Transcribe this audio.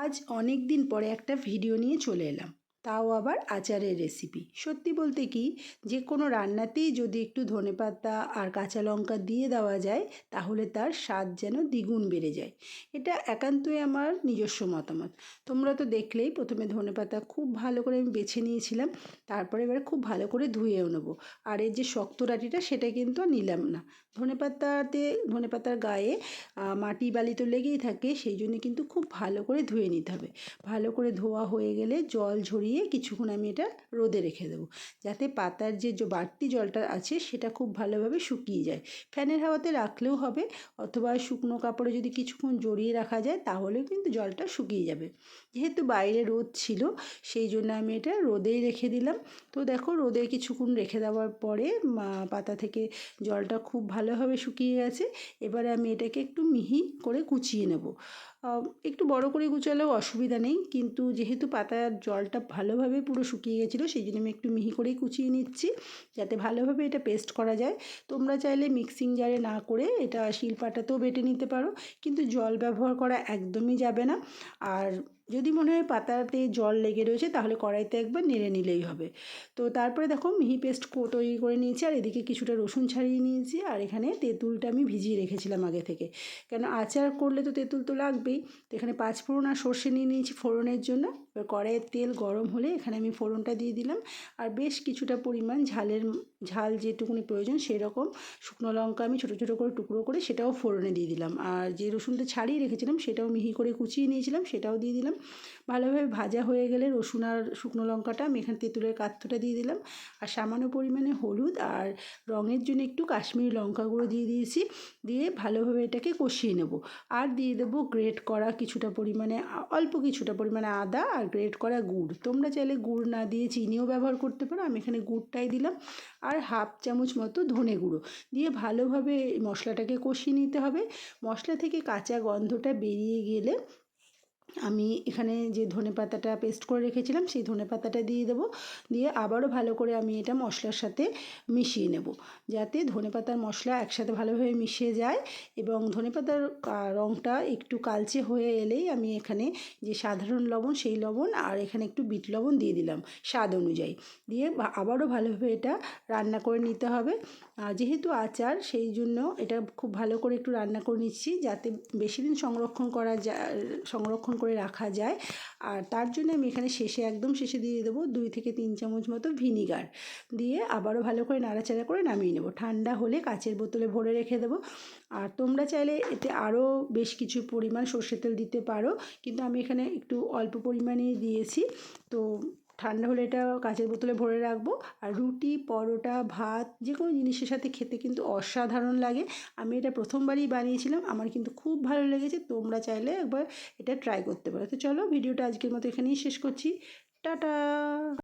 আজ অনেক দিন পরে একটা ভিডিও নিয়ে চলে এলাম। তাও আবার আচারের রেসিপি সত্যি বলতে কি, যে কোনো রান্নাতেই যদি একটু ধনেপাতা আর কাঁচা লঙ্কা দিয়ে দেওয়া যায়, তাহলে তার স্বাদ যেন দ্বিগুণ বেড়ে যায়। এটা একান্তই আমার নিজস্ব মতামত। তোমরা তো দেখলেই প্রথমে ধনেপাতা খুব ভালো করে আমি বেছে নিয়েছিলাম, তারপরে এবারে খুব ভালো করে ধুয়েও নেব। আর এর যে শক্ত ডাঁটিটা, সেটা কিন্তু নিলাম না। ধনেপাতাতে ধনেপাতার গায়ে মাটি বালি তো লেগেই থাকে, সেই জন্য কিন্তু খুব ভালো করে ধুয়ে নিতে হবে। ভালো করে ধোয়া হয়ে গেলে জল ঝরিয়ে কিছুক্ষণ আমি এটা রোদে রেখে দেবো। যাতে পাতার যে বাড়তি জলটা আছে সেটা খুব ভালোভাবে শুকিয়ে যায়। ফ্যানের হাওয়াতে রাখলেও হবে অথবা শুকনো কাপড়ে যদি কিছুক্ষণ জড়িয়ে রাখা যায় তাহলেও কিন্তু জলটা শুকিয়ে যাবে। যেহেতু বাইরে রোদ ছিল সেই জন্য আমি এটা রোদেই রেখে দিলাম। তো দেখো রোদে কিছুক্ষণ রেখে দেওয়ার পরে পাতা থেকে জলটা খুব ভালোভাবে শুকিয়ে গেছে। এবারে আমি এটাকে একটু মিহি করে কুচিয়ে নেব। একটু বড় করে গুছালেও অসুবিধা নেই। কিন্তু যেহেতু পাতার জলটা ভালোভাবে পুরো শুকিয়ে গেছিল, সেই জন্য আমি একটু মিহি করেই কুচিয়ে নিচ্ছি, যাতে ভালোভাবে এটা পেস্ট করা যায়। তোমরা চাইলে মিক্সিং জারে না করে এটা শিলপাটাতেও বেটে নিতে পারো। কিন্তু জল ব্যবহার করা একদমই যাবে না। আর যদি মনে হয় পাতাতে জল লেগে রয়েছে, তাহলে কড়াইতে একবার নেড়ে নিলেই হবে। তো তারপরে দেখো মিহি পেস্ট তৈরি করে নিয়েছি, আর এদিকে কিছুটা রসুন ছাড়িয়ে নিয়েছি, আর এখানে তেঁতুলটা আমি ভিজিয়ে রেখেছিলাম আগে থেকে। কেন আচার করলে তো তেঁতুল তো লাগবেই। তো এখানে পাঁচ ফোড়ন আর সর্ষে নিয়ে নিয়েছি ফোড়নের জন্য। এবার কড়াইয়ের তেল গরম হলে এখানে আমি ফোড়নটা দিয়ে দিলাম। আর বেশ কিছুটা পরিমাণ ঝালের, ঝাল যেটুকুনি প্রয়োজন সেরকম শুকনো লঙ্কা আমি ছোটো ছোটো করে টুকরো করে সেটাও ফোড়নে দিয়ে দিলাম। আর যে রসুনটা ছাড়িয়ে রেখেছিলাম সেটাও মিহি করে কুচিয়ে নিয়েছিলাম, সেটাও দিয়ে দিলাম। ভালোভাবে ভাজা হয়ে গেলে রসুন আর শুকনো লঙ্কাটা আমি এখানে তেঁতুলের কাঠটা দিয়ে দিলাম। আর সামান্য পরিমাণে হলুদ আর রঙের জন্য একটু কাশ্মীরি লঙ্কা গুঁড়ো দিয়ে দিয়েছি। দিয়ে ভালোভাবে এটাকে কষিয়ে নেব। আর দিয়ে দেবো গ্রেট করা কিছুটা পরিমাণে, অল্প কিছুটা পরিমাণে আদা আর গ্রেট করা গুড়। তোমরা চাইলে গুড় না দিয়ে চিনিও ব্যবহার করতে পারো। আমি এখানে গুড়টাই দিলাম। আর হাফ চামচ মতো ধনে গুঁড়ো। দিয়ে ভালোভাবে মশলাটাকে কষিয়ে নিতে হবে। মশলা থেকে কাঁচা গন্ধটা বেরিয়ে গেলে আমি এখানে যে ধনে পাতাটা পেস্ট করে রেখেছিলাম, সেই ধনে পাতাটা দিয়ে দেবো। দিয়ে আবারও ভালো করে আমি এটা মশলার সাথে মিশিয়ে নেব। যাতে ধনে পাতার মশলা একসাথে ভালোভাবে মিশে যায় এবং ধনে পাতার রঙটা একটু কালচে হয়ে এলেই আমি এখানে যে সাধারণ লবণ, সেই লবণ আর এখানে একটু বিট লবণ দিয়ে দিলাম স্বাদ অনুযায়ী। দিয়ে আবারও ভালোভাবে এটা রান্না করে নিতে হবে। যেহেতু আচার, সেই জন্য এটা খুব ভালো করে একটু রান্না করে নিচ্ছি যাতে বেশি দিন সংরক্ষণ করা যায়, সংরক্ষণ করে রাখা যায়। আর তার জন্য আমি এখানে শেষে একদম শেষে দিয়ে দেবো দুই থেকে তিন চামচ মতো ভিনিগার। দিয়ে আবারও ভালো করে নাড়াচাড়া করে নামিয়ে নেব। ঠান্ডা হলে কাচের বোতলে ভরে রেখে দেবো। আর তোমরা চাইলে এতে আরও বেশ কিছু পরিমাণ সর্ষের তেল দিতে পারো। কিন্তু আমি এখানে একটু অল্প পরিমাণেই দিয়েছি। তো ঠান্ডা হলে এটা কাঁচের বোতলে ভরে রাখব। আর রুটি, পরোটা, ভাত যে কোনো জিনিসের সাথে খেতে কিন্তু অসাধারণ লাগে। আমি এটা প্রথমবারই বানিয়েছিলাম, আমার কিন্তু খুব ভালো লেগেছে, তোমরা চাইলে একবার এটা ট্রাই করতে পারো। তো চলো, ভিডিওটা আজকের মতো এখানেই শেষ করছি। টাটা!